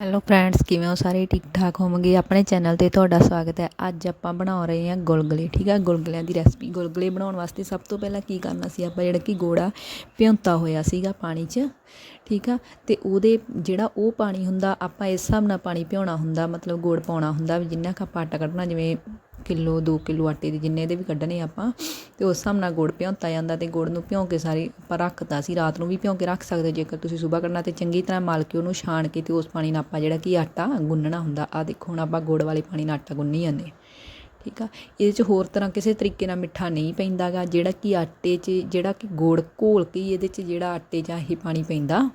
Hello friends ਕਿਵੇਂ ਹੋ ਸਾਰੇ? ਠੀਕ ਠਾਕ ਹੋਵੋਗੇ? ਆਪਣੇ ਚੈਨਲ ਤੇ ਤੁਹਾਡਾ ਸਵਾਗਤ ਹੈ। ਅੱਜ ਆਪਾਂ ਬਣਾ ਰਹੇ ਹਾਂ ਗੁਲਗੁਲੇ, ਠੀਕ ਹੈ ਗੁਲਗੁਲਿਆਂ ਦੀ ਰੈਸਪੀ ਗੁਲਗੁਲੇ ਬਣਾਉਣ ਵਾਸਤੇ ਸਭ ਤੋਂ ਪਹਿਲਾਂ ਕੀ ਕਰਨਾ ਸੀ? ਆਪਾਂ ਜਿਹੜਾ ਕਿ ਗੋੜਾ ਭਿਉਂਤਾ ਹੋਇਆ ਸੀਗਾ ਪਾਣੀ 'ਚ, ਠੀਕ ਆ? ਤੇ ਉਹਦੇ ਜਿਹੜਾ ਉਹ ਪਾਣੀ ਹੁੰਦਾ, ਆਪਾਂ ਇਸ ਹਿਸਾਬ ਨਾਲ ਪਾਣੀ ਭਿਉਣਾ ਹੁੰਦਾ, ਮਤਲਬ ਗੋੜ ਪਾਉਣਾ ਹੁੰਦਾ ਵੀ ਜਿੰਨਾ ਕੁ ਆਪਾਂ ਆਟਾ ਕੱਢਣਾ, ਜਿਵੇਂ ਕਿਲੋ 2 ਕਿਲੋ ਆਟੇ ਦੇ ਜਿੰਨੇ ਦੇ ਵੀ ਕੱਢਣੇ ਆਪਾਂ, ਤੇ ਉਸ ਹਿਸਾਬ ਨਾਲ ਗੁੜ ਭਿਉਂਤਾ ਜਾਂਦਾ ਤੇ ਗੁੜ ਨੂੰ ਭਿਉਂ ਕੇ ਸਾਰੀ ਆਪਾਂ ਰੱਖਤਾ ਸੀ, ਰਾਤ ਨੂੰ ਵੀ ਭਿਉਂ ਕੇ ਰੱਖ ਸਕਦੇ ਜੇਕਰ ਤੁਸੀਂ ਸਵੇਰ ਕਰਨਾ ਤੇ ਚੰਗੀ ਤਰ੍ਹਾਂ ਮਲ ਕੇ ਉਹਨੂੰ ਛਾਣ ਕੇ ਤੇ ਉਸ ਪਾਣੀ ਨਾਲ ਆਪਾਂ ਜਿਹੜਾ ਕਿ ਆਟਾ ਗੁੰਨਣਾ ਹੁੰਦਾ ਆ ਦੇਖੋ ਹੁਣ ਆਪਾਂ ਗੁੜ ਵਾਲੇ ਪਾਣੀ ਨਾਲ ਆਟਾ ਗੁੰਨੀ ਜਾਂਦੇ ਠੀਕ ਆ? ਇਹਦੇ 'ਚ ਹੋਰ ਤਰ੍ਹਾਂ ਕਿਸੇ ਤਰੀਕੇ ਨਾਲ ਮਿੱਠਾ ਨਹੀਂ ਪੈਂਦਾਗਾ ਜਿਹੜਾ ਕਿ ਆਟੇ 'ਚ ਜਿਹੜਾ ਕਿ ਗੁੜ ਘੋਲ ਕੇ ਹੀ ਇਹਦੇ 'ਚ ਜਿਹੜਾ ਆਟੇ 'ਚ ਇਹ ਪਾਣੀ ਪੈਂਦਾ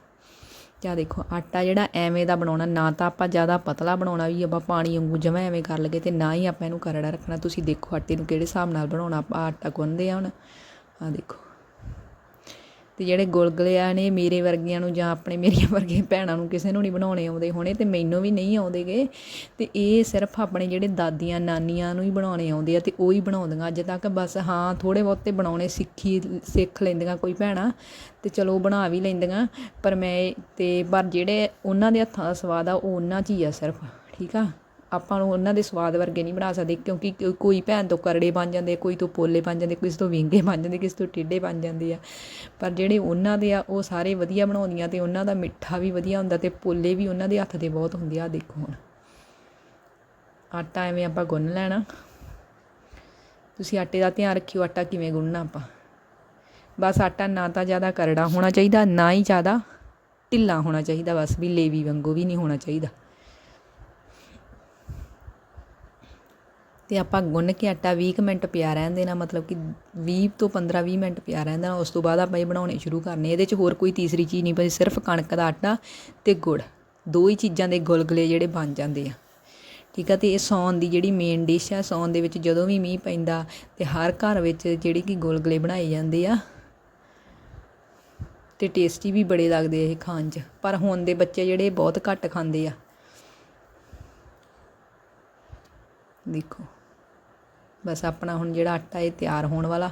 ਜਾਂ ਦੇਖੋ, ਆਟਾ ਜਿਹੜਾ ਐਵੇਂ ਦਾ ਬਣਾਉਣਾ, ਨਾ ਤਾਂ ਆਪਾਂ ਜ਼ਿਆਦਾ ਪਤਲਾ ਬਣਾਉਣਾ ਵੀ, ਆਪਾਂ ਪਾਣੀ ਵਾਂਗੂ ਜਮਾ ਐਵੇਂ ਕਰ ਲਗੇ ਤੇ ਨਾ ਹੀ ਆਪਾਂ ਇਹਨੂੰ ਕਰੜਾ ਰੱਖਣਾ। ਤੁਸੀਂ ਦੇਖੋ ਆਟੇ ਨੂੰ ਕਿਹੜੇ ਹਿਸਾਬ ਨਾਲ ਬਣਾਉਣਾ, ਆਪਾਂ ਆਟਾ ਗੁੰਨਦੇ ਆ ਹੁਣ। ਆ ਦੇਖੋ। ਤੇ ਜਿਹੜੇ ਗੁਲਗੁਲਿਆਂ ਨੇ ਮੇਰੇ ਵਰਗੀਆਂ ਨੂੰ ਜਾਂ ਆਪਣੇ ਮੇਰੀਆਂ ਵਰਗੀਆਂ ਭੈਣਾਂ ਨੂੰ ਕਿਸੇ ਨੂੰ ਨਹੀਂ ਬਣਾਉਣੇ ਆਉਂਦੇ ਹੋਣੇ ਤੇ ਮੈਨੂੰ ਵੀ ਨਹੀਂ ਆਉਂਦੇਗੇ, ਤੇ ਇਹ ਸਿਰਫ ਆਪਣੇ ਜਿਹੜੇ ਦਾਦੀਆਂ ਨਾਨੀਆਂ ਨੂੰ ਹੀ ਬਣਾਉਣੇ ਆਉਂਦੇ ਆ ਤੇ ਉਹ ਹੀ ਬਣਾਉਂਦੀਆਂ। ਅੱਜ ਤੱਕ ਬਸ ਹਾਂ ਥੋੜੇ ਬਹੁਤੇ ਬਣਾਉਣੇ, ਸਿੱਖੀ, ਸਿੱਖ ਲੈਂਦੀਆਂ ਕੋਈ ਭੈਣਾਂ ਤੇ ਚਲੋ ਬਣਾ ਵੀ ਲੈਂਦੀਆਂ, ਪਰ ਮੈਂ ਤੇ ਪਰ ਜਿਹੜੇ ਉਹਨਾਂ ਦੇ ਹੱਥਾਂ ਦਾ ਸਵਾਦ ਆ, ਉਹ ਉਹਨਾਂ 'ਚ ਹੀ ਆ ਸਿਰਫ, ਠੀਕ ਆ? ਆਪਾਂ ਨੂੰ ਉਹਨਾਂ ਦੇ ਸਵਾਦ ਵਰਗੇ ਨਹੀਂ ਬਣਾ ਸਕਦੇ, ਕਿਉਂਕਿ ਕੋਈ ਭੈਣ ਤੋਂ ਕਰੜੇ ਬਣ ਜਾਂਦੇ ਕੋਈ ਤੋਂ ਪੋਲੇ ਬਣ ਜਾਂਦੇ ਕਿਸੇ ਤੋਂ ਵਿੰਗੇ ਬਣ ਜਾਂਦੇ ਕਿਸੇ ਤੋਂ ਟੇਢੇ ਬਣ ਜਾਂਦੇ ਆ। ਪਰ ਜਿਹੜੇ ਉਹਨਾਂ ਦੇ ਆ, ਉਹ ਸਾਰੇ ਵਧੀਆ ਬਣਾਉਂਦੀਆਂ ਤੇ ਉਹਨਾਂ ਦਾ ਮਿੱਠਾ ਵੀ ਵਧੀਆ ਹੁੰਦਾ ਤੇ ਪੋਲੇ ਵੀ ਉਹਨਾਂ ਦੇ ਹੱਥ ਦੇ ਬਹੁਤ ਹੁੰਦੇ ਆ ਦੇਖੋ ਹੁਣ। ਆਟਾ ਐਵੇਂ ਆਪਾਂ ਗੁੰਨ ਲੈਣਾ। ਤੁਸੀਂ ਆਟੇ ਦਾ ਧਿਆਨ ਰੱਖਿਓ, ਆਟਾ ਕਿਵੇਂ ਗੁੰਨਣਾ ਆਪਾਂ। ਬਸ ਆਟਾ ਨਾ ਤਾਂ ਜ਼ਿਆਦਾ ਕਰੜਾ ਹੋਣਾ ਚਾਹੀਦਾ, ਨਾ ਹੀ ਜ਼ਿਆਦਾ ਢਿੱਲਾ ਹੋਣਾ ਚਾਹੀਦਾ, ਬਸ ਵੀ ਲੇਵੀ ਵਾਂਗੂ ਵੀ ਨਹੀਂ ਹੋਣਾ ਚਾਹੀਦਾ। ਤੇ ਆਪਾਂ ਗੁੰਨ ਕੇ ਆਟਾ 20 ਕੁ ਮਿੰਟ ਪਿਆ ਰਹਿਣ ਦੇਣਾ, ਮਤਲਬ ਕਿ 20 ਤੋਂ 15 20 ਮਿੰਟ ਪਿਆ ਰਹਿਣ ਦੇਣਾ, ਉਸ ਤੋਂ ਬਾਅਦ ਆਪਾਂ ਇਹ ਬਣਾਉਣੇ ਸ਼ੁਰੂ ਕਰਨੇ। ਇਹਦੇ 'ਚ ਹੋਰ ਕੋਈ ਤੀਸਰੀ ਚੀਜ਼ ਨਹੀਂ ਪਈ ਸਿਰਫ ਕਣਕ ਦਾ ਆਟਾ ਤੇ ਗੁੜ। ਦੋ ਹੀ ਚੀਜ਼ਾਂ ਦੇ ਗੁਲਗੁਲੇ ਜਿਹੜੇ ਬਣ ਜਾਂਦੇ ਆ। ਠੀਕ ਆ, ਤੇ ਇਹ ਸੌਣ ਦੀ ਜਿਹੜੀ ਮੇਨ ਡਿਸ਼ ਆ, ਸੌਣ ਦੇ ਵਿੱਚ ਜਦੋਂ ਵੀ ਮੀਂਹ ਪੈਂਦਾ ਤੇ ਹਰ ਘਰ ਵਿੱਚ ਜਿਹੜੀ ਕਿ ਗੁਲਗੁਲੇ ਬਣਾਏ ਜਾਂਦੇ ਆ ਤੇ ਟੇਸਟੀ ਵੀ ਬੜੇ ਲੱਗਦੇ ਆ ਇਹ ਖਾਣ 'ਚ। ਪਰ ਹੁਣ ਦੇ ਬੱਚੇ ਜਿਹੜੇ ਬਹੁਤ ਘੱਟ ਖਾਂਦੇ ਆ। ਦੇਖੋ। ਬਸ ਆਪਣਾ ਹੁਣ ਜਿਹੜਾ ਆਟਾ ਇਹ ਤਿਆਰ ਹੋਣ ਵਾਲਾ।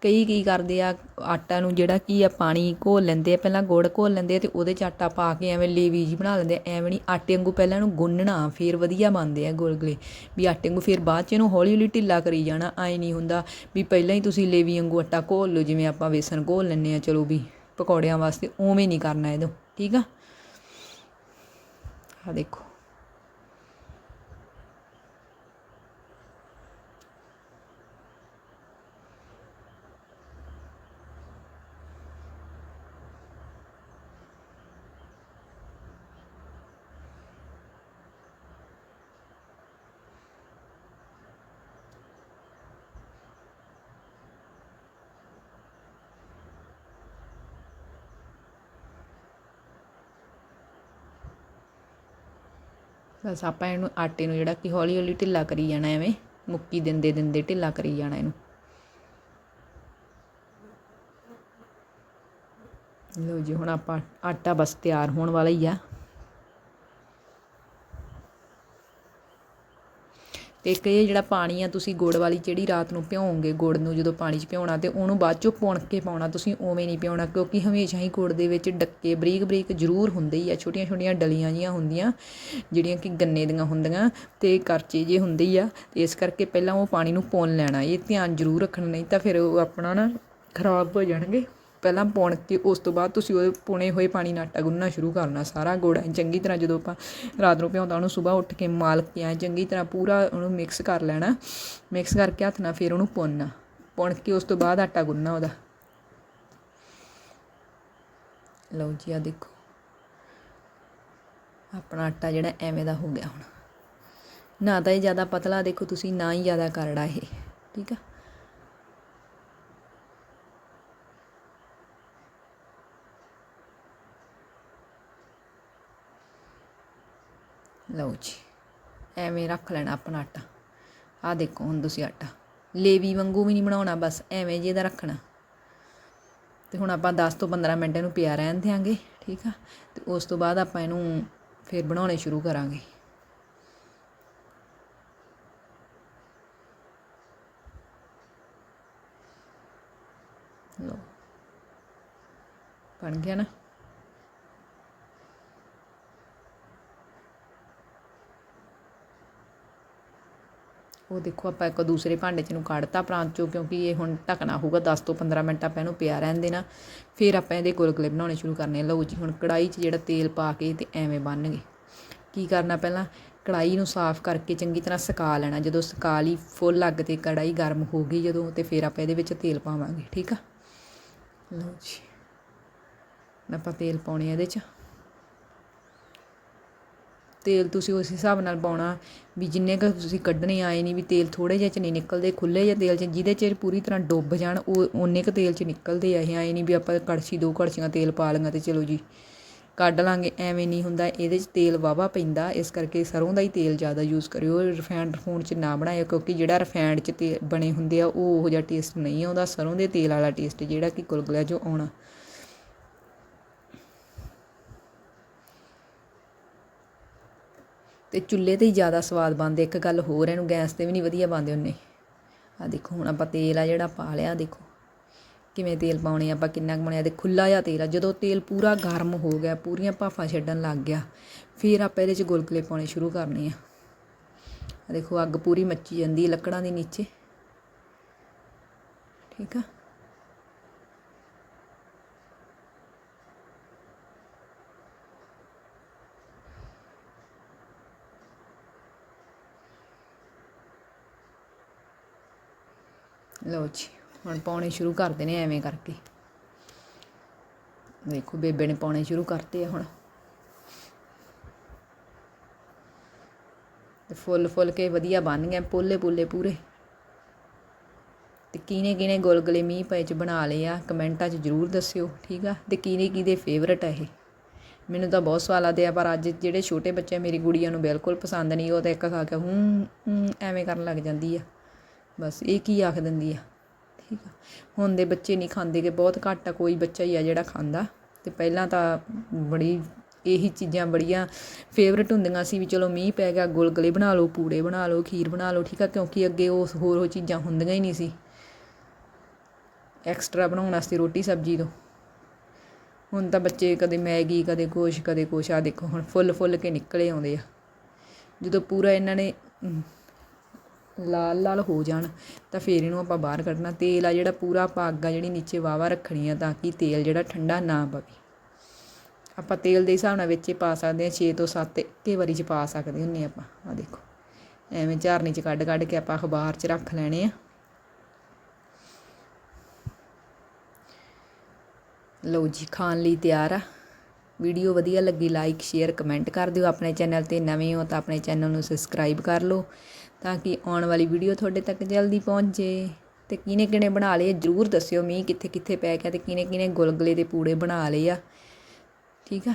ਕਈ ਕੀ ਕਰਦੇ ਆ, ਆਟਾ ਨੂੰ ਜਿਹੜਾ ਕੀ ਆ, ਪਾਣੀ ਘੋਲ ਲੈਂਦੇ ਆ, ਪਹਿਲਾਂ ਗੁੜ ਘੋਲ ਲੈਂਦੇ ਆ ਤੇ ਉਹਦੇ ਚ ਆਟਾ ਪਾ ਕੇ ਐਵੇਂ ਲੇਵੀ ਜੀ ਬਣਾ ਲੈਂਦੇ ਆ, ਐਵੇਂ ਨਹੀਂ ਆਟੇ ਵਾਂਗੂ ਪਹਿਲਾਂ ਇਹਨੂੰ ਗੁੰਨਣਾ, ਫਿਰ ਵਧੀਆ ਬਣਦੇ ਆ ਗੁਲਗੁਲੇ। ਵੀ ਆਟੇ ਵਾਂਗੂ ਫਿਰ ਬਾਅਦ ਚ ਇਹਨੂੰ ਹੌਲੀ ਹੌਲੀ ਢਿੱਲਾ ਕਰੀ ਜਾਣਾ, ਐ ਨਹੀਂ ਹੁੰਦਾ ਵੀ ਪਹਿਲਾਂ ਹੀ ਤੁਸੀਂ ਲੇਵੀ ਵਾਂਗੂ ਆਟਾ ਘੋਲ ਲਓ, ਜਿਵੇਂ ਆਪਾਂ ਵੇਸਣ ਘੋਲ ਲੈਂਦੇ ਆ, ਚਲੋ ਵੀ ਪਕੌੜਿਆਂ ਵਾਸਤੇ ਉਵੇਂ ਨਹੀਂ ਕਰਨਾ ਇਹਦੋਂ ਠੀਕ ਆ? ਆ ਦੇਖੋ। ਬਸ ਆਪਾਂ ਇਹਨੂੰ ਆਟੇ ਨੂੰ ਜਿਹੜਾ ਕਿ ਹੌਲੀ ਹੌਲੀ ਢਿੱਲਾ ਕਰੀ ਜਾਣਾ ਐਵੇਂ, ਮੁੱਕੀ ਦਿੰਦੇ ਦਿੰਦੇ ਢਿੱਲਾ ਕਰੀ ਜਾਣਾ ਇਹਨੂੰ। ਲਓ ਜੀ, ਹੁਣ ਆਪਾਂ ਆਟਾ ਬਸ ਤਿਆਰ ਹੋਣ ਵਾਲਾ ਹੀ ਆ। ਅਤੇ ਇੱਕ ਇਹ ਜਿਹੜਾ ਪਾਣੀ ਆ, ਤੁਸੀਂ ਗੁੜ ਵਾਲੀ ਜਿਹੜੀ ਰਾਤ ਨੂੰ ਭਿਓਂਗੇ, ਗੁੜ ਨੂੰ ਜਦੋਂ ਪਾਣੀ 'ਚ ਭਿਉਣਾ ਤੇ ਉਹਨੂੰ ਬਾਅਦ 'ਚੋਂ ਪੁਣ ਕੇ ਪਾਉਣਾ, ਤੁਸੀਂ ਉਵੇਂ ਨਹੀਂ ਭਿਉਣਾ ਕਿਉਂਕਿ ਹਮੇਸ਼ਾ ਹੀ ਗੁੜ ਦੇ ਵਿੱਚ ਡੱਕੇ ਬਰੀਕ ਬਰੀਕ ਜ਼ਰੂਰ ਹੁੰਦੇ ਹੀ ਆ ਛੋਟੀਆਂ ਛੋਟੀਆਂ ਡਲੀਆਂ ਜੀਆਂ ਹੁੰਦੀਆਂ, ਜਿਹੜੀਆਂ ਕਿ ਗੰਨੇ ਦੀਆਂ ਹੁੰਦੀਆਂ ਅਤੇ ਕਰਚੇ ਜੇ ਹੁੰਦੇ ਹੀ ਆ ਇਸ ਕਰਕੇ ਪਹਿਲਾਂ ਉਹ ਪਾਣੀ ਨੂੰ ਪੁਣ ਲੈਣਾ, ਇਹ ਧਿਆਨ ਜ਼ਰੂਰ ਰੱਖਣਾ, ਨਹੀਂ ਤਾਂ ਫਿਰ ਉਹ ਆਪਣਾ ਨਾ ਖਰਾਬ ਹੋ ਜਾਣਗੇ। ਪਹਿਲਾਂ ਪੁਣ ਕੇ ਉਸ ਤੋਂ ਬਾਅਦ ਤੁਸੀਂ ਉਹ ਪੁਣੇ ਹੋਏ ਪਾਣੀ ਨਾਲ ਆਟਾ ਗੁੰਨਣਾ ਸ਼ੁਰੂ ਕਰਨਾ, ਸਾਰਾ ਗੁੜ ਐਂ ਚੰਗੀ ਤਰ੍ਹਾਂ ਜਦੋਂ ਆਪਾਂ ਰਾਤ ਨੂੰ ਭਿਉਂਦਾ ਉਹਨੂੰ ਸਵੇਰ ਉੱਠ ਕੇ ਮਾਲ ਕੇ ਐਂ ਚੰਗੀ ਤਰ੍ਹਾਂ ਪੂਰਾ ਉਹਨੂੰ ਮਿਕਸ ਕਰ ਲੈਣਾ ਮਿਕਸ ਕਰਕੇ ਹੱਥ ਨਾਲ ਫਿਰ ਉਹਨੂੰ ਪੁੰਨਣਾ, ਪੁਣ ਕੇ ਉਸ ਤੋਂ ਬਾਅਦ ਆਟਾ ਗੁੰਨਣਾ ਉਹਦਾ। ਲਓ ਜੀ ਆ ਦੇਖੋ, ਆਪਣਾ ਆਟਾ ਜਿਹੜਾ ਐਵੇਂ ਦਾ ਹੋ ਗਿਆ ਹੁਣ। ਨਾ ਤਾਂ ਇਹ ਜ਼ਿਆਦਾ ਪਤਲਾ ਦੇਖੋ ਤੁਸੀਂ, ਨਾ ਹੀ ਜ਼ਿਆਦਾ ਕਰੜਾ ਇਹ, ਠੀਕ ਆ? ਲਓ ਜੀ, ਐਵੇਂ ਰੱਖ ਲੈਣਾ ਆਪਣਾ ਆਟਾ। ਆ ਦੇਖੋ ਹੁਣ ਤੁਸੀਂ ਆਟਾ। ਲੇਵੀ ਵਾਂਗੂ ਵੀ ਨਹੀਂ ਬਣਾਉਣਾ, ਬਸ ਐਵੇਂ ਜਿਹਦਾ ਰੱਖਣਾ। ਤੇ ਹੁਣ ਆਪਾਂ 10 ਤੋਂ 15 ਮਿੰਟ ਇਹਨੂੰ ਪਿਆ ਰਹਿਣ ਦਿਆਂਗੇ, ਠੀਕ ਆ? ਤੇ ਉਸ ਤੋਂ ਬਾਅਦ ਆਪਾਂ ਇਹਨੂੰ ਫਿਰ ਬਣਾਉਣੇ ਸ਼ੁਰੂ ਕਰਾਂਗੇ। ਲਓ। ਬਣ ਗਿਆ ਨਾ? ਉਹ ਦੇਖੋ, ਆਪਾਂ ਇੱਕ ਦੂਸਰੇ ਭਾਂਡੇ 'ਚ ਨੂੰ ਕੱਢਤਾ ਪ੍ਰਾਂਤ ਚੋਂ, ਕਿਉਂਕਿ ਇਹ ਹੁਣ ਢੱਕਣਾ ਹੋਊਗਾ 10 ਤੋਂ 15 ਮਿੰਟ ਆਪਾਂ ਇਹਨੂੰ ਪਿਆ ਰਹਿਣ ਦੇਣਾ। ਫਿਰ ਆਪਾਂ ਇਹਦੇ ਗੁਲਗੁਲੇ ਬਣਾਉਣੇ ਸ਼ੁਰੂ ਕਰਨੇ ਲਓ ਜੀ, ਹੁਣ ਕੜਾਈ 'ਚ ਜਿਹੜਾ ਤੇਲ ਪਾ ਕੇ ਤੇ ਐਵੇਂ ਬੰਨ੍ਹਗੇ। ਕੀ ਕਰਨਾ ਪਹਿਲਾਂ? ਕੜਾਈ ਨੂੰ ਸਾਫ਼ ਕਰਕੇ ਚੰਗੀ ਤਰ੍ਹਾਂ ਸੁਕਾ ਲੈਣਾ। ਜਦੋਂ ਸੁਕਾ ਲਈ, ਫੁੱਲ ਅੱਗ ਤੇ ਕੜਾਈ ਗਰਮ ਹੋ ਗਈ ਜਦੋਂ, ਤੇ ਫਿਰ ਆਪਾਂ ਇਹਦੇ ਵਿੱਚ ਤੇਲ ਪਾਵਾਂਗੇ, ਠੀਕ ਆ? ਲਓ ਜੀ। ਆਪਾਂ ਤੇਲ ਪਾਉਣੇ ਆ ਇਹਦੇ 'ਚ। ਤੇਲ ਤੁਸੀਂ ਉਸ ਹਿਸਾਬ ਨਾਲ ਪਾਉਣਾ ਵੀ ਜਿੰਨੇ ਕੁ ਤੁਸੀਂ ਕੱਢਣੇ ਆਏ ਨਹੀਂ ਵੀ ਤੇਲ ਥੋੜ੍ਹੇ ਜਿਹੇ ਚ ਨਹੀਂ ਨਿਕਲਦੇ ਖੁੱਲੇ ਜਿਹੇ ਤੇਲ ਚ, ਜਿਹਦੇ ਚ ਪੂਰੀ ਤਰ੍ਹਾਂ ਡੁੱਬ ਜਾਣ, ਉਹ ਓਨੇ ਕੁ ਤੇਲ ਚ ਨਿਕਲਦੇ ਆ ਇਹ ਆਏ ਨਹੀਂ ਵੀ ਆਪਾਂ ਕੜਛੀ, ਦੋ ਕੜਛੀਆਂ ਤੇਲ ਪਾ ਲਈਆਂ ਤੇ ਚਲੋ ਜੀ। ਕੱਢ ਲਾਂਗੇ, ਐਵੇਂ ਨਹੀਂ ਹੁੰਦਾ, ਇਹਦੇ 'ਚ ਤੇਲ ਵਾਵਾ ਪੈਂਦਾ, ਇਸ ਕਰਕੇ ਸਰੋਂ ਦਾ ਹੀ ਤੇਲ ਜ਼ਿਆਦਾ ਯੂਜ਼ ਕਰਿਓ ਰਿਫਾਈਨਡ ਫੂਡ 'ਚ ਨਾ ਬਣਾਇਓ, ਕਿਉਂਕਿ ਜਿਹੜਾ ਰਿਫਾਈਨਡ 'ਚ ਤੇ ਬਣੇ ਹੁੰਦੇ ਆ, ਉਹ ਉਹੋ ਜਿਹਾ ਟੇਸਟ ਨਹੀਂ ਆਉਂਦਾ ਸਰੋਂ ਦੇ ਤੇਲ ਵਾਲਾ ਟੇਸਟ ਜਿਹੜਾ ਕਿ ਗੁਲਗੁਲਿਆਂ 'ਚੋਂ ਆਉਣਾ। ਅਤੇ ਚੁੱਲ੍ਹੇ ਤੇ ਹੀ ਜ਼ਿਆਦਾ ਸਵਾਦ ਬਣਦੇ, ਇੱਕ ਗੱਲ ਹੋਰ ਇਹਨੂੰ ਗੈਸ ਤੇ ਵੀ ਨਹੀਂ ਵਧੀਆ ਬਣਦੇ ਉਹਨੇ। ਆਹ ਦੇਖੋ, ਹੁਣ ਆਪਾਂ ਤੇਲ ਆ ਜਿਹੜਾ ਪਾ ਲਿਆ, ਦੇਖੋ। ਕਿਵੇਂ ਤੇਲ ਪਾਉਣੇ ਆਪਾਂ ਕਿੰਨਾ ਕੁ ਬਣਿਆ ਤੇ ਖੁੱਲਾ ਜਿਹਾ ਤੇਲ ਆ। ਜਦੋਂ ਤੇਲ ਪੂਰਾ ਗਰਮ ਹੋ ਗਿਆ, ਪੂਰੀਆਂ ਭਾਫਾਂ ਛੱਡਣ ਲੱਗ ਗਿਆ, ਫਿਰ ਆਪਾਂ ਇਹਦੇ 'ਚ ਗੁਲਗੁਲੇ ਪਾਉਣੇ ਸ਼ੁਰੂ ਕਰਨੇ ਆ। ਆ ਦੇਖੋ, ਅੱਗ ਪੂਰੀ ਮੱਚੀ ਜਾਂਦੀ ਲੱਕੜਾਂ ਦੇ ਨੀਚੇ। ਠੀਕ ਆ? ਲਓ ਜੀ, ਹੁਣ ਪਾਉਣੇ ਸ਼ੁਰੂ ਕਰਦੇ ਨੇ ਐਵੇਂ ਕਰਕੇ। ਦੇਖੋ ਬੇਬੇ ਨੇ ਪਾਉਣੇ ਸ਼ੁਰੂ ਕਰਤੇ ਆ ਹੁਣ। ਤੇ ਫੁੱਲ ਫੁੱਲ ਕੇ ਵਧੀਆ ਬਣ ਗਏ ਪੋਲੇ ਪੋਲੇ ਪੂਰੇ। ਤੇ ਕਿਹਨੇ ਕਿਹਨੇ ਗੁਲਗੁਲੇ ਮੀਂਹ ਪਏ ਚ ਬਣਾ ਲਏ ਆ, ਕਮੈਂਟਾਂ 'ਚ ਜਰੂਰ ਦੱਸਿਓ, ਠੀਕ ਆ? ਤੇ ਕਿਹਨੇ ਕਿਹਦੇ ਫੇਵਰਟ ਆ ਇਹ? ਮੈਨੂੰ ਤਾਂ ਬਹੁਤ ਸਵਾਲ ਆਦੇ ਆ, ਪਰ ਅੱਜ ਜਿਹੜੇ ਛੋਟੇ ਬੱਚੇ ਮੇਰੀ ਗੁੜੀਆਂ ਨੂੰ ਬਿਲਕੁਲ ਪਸੰਦ ਨਹੀਂ, ਉਹ ਤਾਂ ਇੱਕ ਖਾ ਕੇ ਹੂੰ, ਐਵੇਂ ਕਰਨ ਲੱਗ ਜਾਂਦੀ ਆ। ਬਸ ਇਹ ਕੀ ਆਖ ਦਿੰਦੀ ਆ? ਠੀਕ ਆ। ਹੁਣ ਦੇ ਬੱਚੇ ਨਹੀਂ ਖਾਂਦੇ ਕਿ ਬਹੁਤ ਘੱਟ ਆ, ਕੋਈ ਬੱਚਾ ਹੀ ਆ ਜਿਹੜਾ ਖਾਂਦਾ। ਤੇ ਪਹਿਲਾਂ ਤਾਂ ਬੜੀ ਇਹੀ ਚੀਜ਼ਾਂ ਬੜੀਆਂ ਫੇਵਰਟ ਹੁੰਦੀਆਂ ਸੀ ਵੀ ਚਲੋ ਮੀਂਹ ਪੈ ਗਿਆ, ਗੁਲਗਲੇ ਬਣਾ ਲਓ, ਪੂੜੇ ਬਣਾ ਲਓ, ਖੀਰ ਬਣਾ ਲਓ, ਠੀਕ ਆ, ਕਿਉਂਕਿ ਅੱਗੇ ਉਹ ਹੋਰ ਉਹ ਚੀਜ਼ਾਂ ਹੁੰਦੀਆਂ ਹੀ ਨਹੀਂ ਸੀ। ਐਕਸਟਰਾ ਬਣਾਉਣ ਵਾਸਤੇ ਰੋਟੀ ਸਬਜ਼ੀ ਤੋਂ। ਹੁਣ ਤਾਂ ਬੱਚੇ ਕਦੇ ਮੈਗੀ, ਕਦੇ ਕੁਛ ਕਦੇ ਕੁਛ। ਆ ਦੇਖੋ ਹੁਣ ਫੁੱਲ ਫੁੱਲ ਕੇ ਨਿਕਲੇ ਆਉਂਦੇ ਆ। ਜਦੋਂ ਪੂਰਾ ਇਹਨਾਂ ਨੇ ਲਾਲ ਲਾਲ ਹੋ ਜਾਣ, ਤਾਂ ਫਿਰ ਇਹਨੂੰ ਆਪਾਂ ਬਾਹਰ ਕੱਢਣਾ। ਤੇਲ ਆ ਜਿਹੜਾ ਪੂਰਾ ਆਪਾਂ ਅੱਗ ਆ, ਜਿਹੜੀ ਨੀਚੇ ਵਾਵਾ ਰੱਖਣੀ ਆ, ਤਾਂ ਕਿ ਤੇਲ ਜਿਹੜਾ ਠੰਡਾ ਨਾ ਪਵੇ। ਆਪਾਂ ਤੇਲ ਦੇ ਹਿਸਾਬ ਨਾਲ ਵਿੱਚ ਪਾ ਸਕਦੇ ਹਾਂ 6 ਤੋਂ 7 ਇੱਕੇ ਵਾਰੀ ਚ ਪਾ ਸਕਦੇ ਹੁੰਨੇ ਆਪਾਂ। ਆ ਦੇਖੋ, ਐਵੇਂ ਝਾਰਨੀ ਚ ਕੱਢ ਕੱਢ ਕੇ ਆਪਾਂ ਅਖਬਾਰ ਚ ਰੱਖ ਲੈਣੇ ਆ। ਲਓ ਜੀ, ਖਾਣ ਲਈ ਤਿਆਰ ਆ। ਵੀਡੀਓ ਵਧੀਆ ਲੱਗੀ ਲਾਈਕ ਸ਼ੇਅਰ ਕਮੈਂਟ ਕਰ ਦਿਓ ਆਪਣੇ ਚੈਨਲ ਤੇ। ਨਵੇਂ ਹੋ ਤਾਂ ਆਪਣੇ ਚੈਨਲ ਨੂੰ ਸਬਸਕ੍ਰਾਈਬ ਕਰ ਲਓ ਤਾਂ ਕਿ ਆਉਣ ਵਾਲੀ ਵੀਡੀਓ ਤੁਹਾਡੇ ਤੱਕ ਜਲਦੀ ਪਹੁੰਚ। ਜੇ ਤੇ ਕਿਹਨੇ ਕਿਹਨੇ ਬਣਾ ਲਏ ਜਰੂਰ ਦੱਸਿਓ ਮੀਂਹ ਕਿੱਥੇ ਕਿੱਥੇ ਪੈ ਗਿਆ ਤੇ ਕਿਹਨੇ ਕਿਹਨੇ ਗੁਲਗੁਲੇ ਦੇ ਪੂੜੇ ਬਣਾ ਲਏ ਆ। ਠੀਕ ਆ?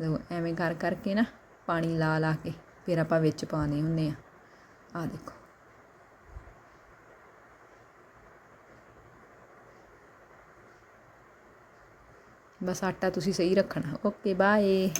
ਲਓ, ਐਵੇਂ ਕਰ ਕਰਕੇ ਨਾ ਪਾਣੀ ਲਾ ਲਾ ਕੇ ਫਿਰ ਆਪਾਂ ਵਿੱਚ ਪਾਣੇ ਹੁੰਨੇ ਆ। ਆ ਦੇਖੋ। ਬਸ ਆਟਾ ਤੁਸੀਂ ਸਹੀ ਰੱਖਣਾ। Okay bye.